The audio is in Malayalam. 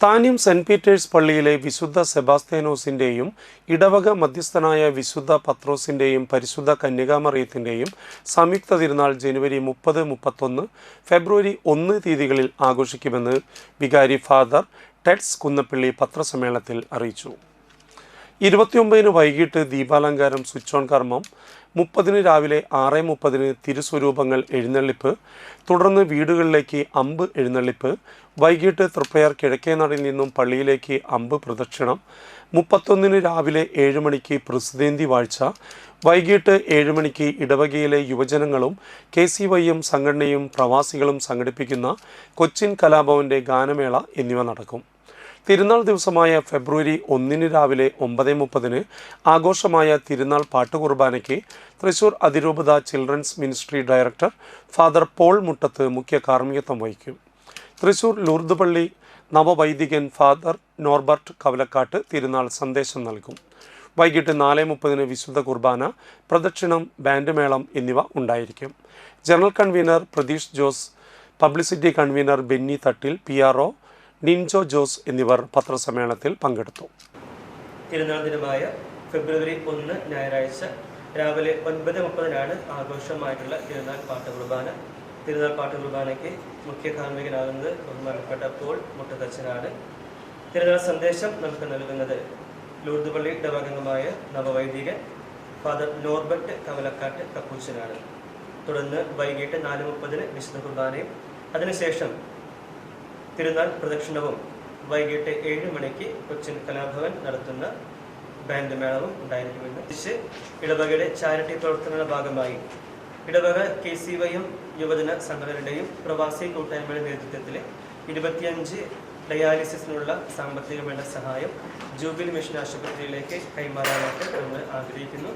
താന്യം സെന്റ് പീറ്റേഴ്സ് പള്ളിയിലെ വിശുദ്ധ സെബാസ്തേനോസിന്റെയും ഇടവക മധ്യസ്ഥനായ വിശുദ്ധ പത്രോസിന്റെയും പരിശുദ്ധ കന്യകാമറിയത്തിന്റെയും സംയുക്ത തിരുനാൾ ജനുവരി മുപ്പത് മുപ്പത്തൊന്ന് ഫെബ്രുവരി ഒന്ന് തീയതികളിൽ ആഘോഷിക്കുമെന്ന് വികാരി ഫാദർ ടെഡ്സ് കുന്നപ്പള്ളി പത്രസമ്മേളനത്തിൽ അറിയിച്ചു. ഇരുപത്തിയൊമ്പതിന് വൈകിട്ട് ദീപാലങ്കാരം സ്വിച്ച് ഓൺ കർമ്മം മുപ്പതിന് രാവിലെ ആറ് മുപ്പതിന് തിരുസ്വരൂപങ്ങൾ എഴുന്നള്ളിപ്പ് തുടർന്ന് വീടുകളിലേക്ക് അമ്പ് എഴുന്നള്ളിപ്പ് വൈകിട്ട് തൃപ്പയാർ കിഴക്കേ നടയിൽ നിന്നും പള്ളിയിലേക്ക് അമ്പ് പ്രദക്ഷിണം മുപ്പത്തൊന്നിന് രാവിലെ ഏഴ് മണിക്ക് പ്രസിദ്ധേന്തി വാഴ്ച വൈകിട്ട് ഏഴ് മണിക്ക് ഇടവകയിലെ യുവജനങ്ങളും കെ സി വൈയും സംഘടനയും പ്രവാസികളും സംഘടിപ്പിക്കുന്ന കൊച്ചിൻ കലാഭവന്റെ ഗാനമേള എന്നിവ നടക്കും. തിരുനാൾ ദിവസമായ ഫെബ്രുവരി ഒന്നിന് രാവിലെ ഒമ്പത് മുപ്പതിന് ആഘോഷമായ തിരുനാൾ പാട്ടുകുർബാനയ്ക്ക് തൃശൂർ അതിരൂപത children's ministry director father Paul Muttath മുഖ്യ കാർമ്മികത്വം വഹിക്കും. തൃശൂർ ലൂർദ് പള്ളി നവവൈദികൻ ഫാദർ നോർബർട്ട് കവലക്കാട്ട് തിരുനാൾ സന്ദേശം നൽകും. വൈകിട്ട് നാല് മുപ്പതിന് വിശുദ്ധ കുർബാന പ്രദക്ഷിണം ബാൻഡ് മേളം എന്നിവ ഉണ്ടായിരിക്കും. General convener Pratheesh Jose publicity convener Benny Thattil P R O Ninjo Jose എന്നിവർ പത്രസമ്മേളനത്തിൽ പങ്കെടുത്തു. തിരുനാൾ ദിനമായ ഫെബ്രുവരി ഒന്ന് ഞായറാഴ്ച രാവിലെ ഒൻപത് മുപ്പതിനാണ് ആഘോഷമായിട്ടുള്ള തിരുനാൾ പാട്ട് കുർബാന തിരുനാൾ പാട്ട് കുർബാനയ്ക്ക് മുഖ്യ കാർമ്മികനാകുന്നത് ബഹുമാനപ്പെട്ട പോൾ മുട്ടത്തച്ഛനാണ്. തിരുനാൾ സന്ദേശം നമുക്ക് നൽകുന്നത് ലൂർദുപള്ളി ഡവാംഗമായ നവവൈദികൻ ഫാദർ നോർബർട്ട് കവലക്കാട്ട് കപ്പൂച്ചനാണ് തുടർന്ന് വൈകിട്ട് നാല് മുപ്പതിന് വിശുദ്ധ കുർബാനയും അതിനുശേഷം തിരുനാൾ പ്രദക്ഷിണവും വൈകിട്ട് ഏഴ് മണിക്ക് കൊച്ചിൻ കലാഭവൻ നടത്തുന്ന ബാൻഡ് മേളവും ഉണ്ടായിരിക്കുമെന്ന് ഇടവകയുടെ ചാരിറ്റി പ്രവർത്തനങ്ങളുടെ ഭാഗമായി ഇടവക കെ സി വൈയും യുവജന സംഘടനയുടെയും പ്രവാസി കൂട്ടായ്മയുടെ നേതൃത്വത്തിൽ ഇരുപത്തിയഞ്ച് ഡയാലിസിസിനുള്ള സാമ്പത്തിക വേണ്ട സഹായം ജൂബിലി മിഷൻ ആശുപത്രിയിലേക്ക് കൈമാറാനായിട്ട് നമ്മൾ ആഗ്രഹിക്കുന്നു.